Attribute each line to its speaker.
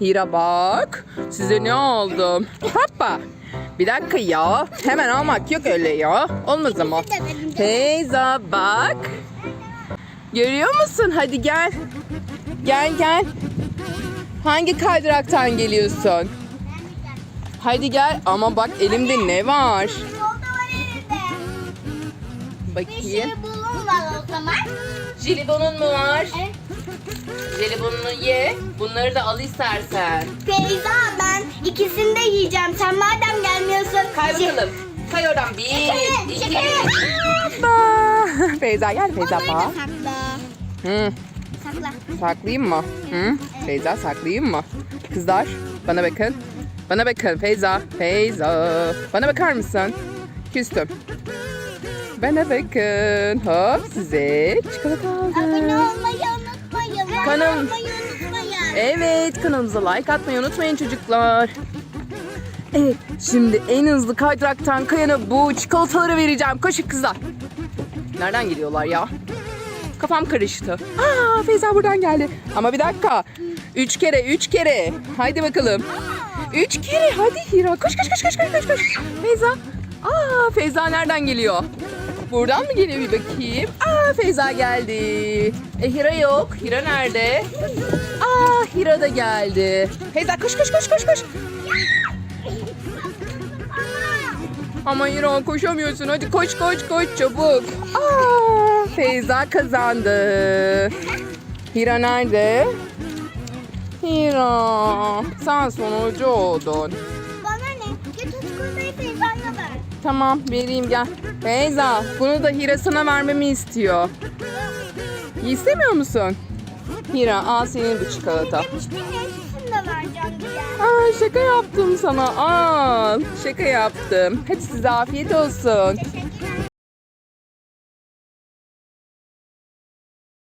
Speaker 1: Hira bak. Size ne aldım? Hoppa. Bir dakika ya. Hemen almak yok öyle ya. Olmaz ama. Feyza bak. Görüyor musun? Hadi gel. Gel gel. Hangi kaydıraktan geliyorsun? Hadi gel ama bak elimde ne var? Bakayım.
Speaker 2: şey.
Speaker 1: Jelibonun mu var?
Speaker 2: Evet.
Speaker 1: Jelibonunu ye. Bunları da al istersen.
Speaker 2: Feyza ben ikisini de yiyeceğim. Sen madem gelmiyorsun.
Speaker 1: Kay bakalım. Kay oradan. Bir, iki. Feyza gel Feyza
Speaker 2: Onları da
Speaker 1: bak.
Speaker 2: sakla.
Speaker 1: Hı,
Speaker 2: Sakla.
Speaker 1: saklayayım mı? Hı? Feyza saklayayım mı? Kızlar bana bakın. Bana bakın Feyza. Feyza. Bana bakar mısın? Küstüm. Bana bakın. Hop size çikolata
Speaker 2: Abone
Speaker 1: aldım.
Speaker 2: olmayı unutmayın.
Speaker 1: Kanal-. Evet kanalımıza like atmayı unutmayın çocuklar. Evet şimdi en hızlı kaydıraktan kayana bu çikolataları vereceğim. Koşun kızlar. Nereden geliyorlar ya? Kafam karıştı. Aa Feyza buradan geldi. Ama bir dakika. Üç kere, üç kere. Haydi bakalım. Üç kere. Hadi Hira. Koş koş koş koş koş. koş. Feyza. Aa Feyza nereden geliyor? Buradan mı geliyor bir bakayım. Aa Feyza geldi. E Hira yok. Hira nerede? Aa Hira da geldi. Feyza koş koş koş koş koş. Ama Hira koşamıyorsun. Hadi koş koş koş çabuk. Aa Feyza kazandı. Hira nerede? Hira sen sonucu oldun.
Speaker 2: Ver.
Speaker 1: Tamam vereyim gel. Feyza bunu da Hira sana vermemi istiyor. İstemiyor musun? Hira al senin bu çikolata.
Speaker 2: Demiştin ya de vereceğim diye.
Speaker 1: Aa, şaka yaptım sana al. Şaka yaptım. Hadi size afiyet olsun.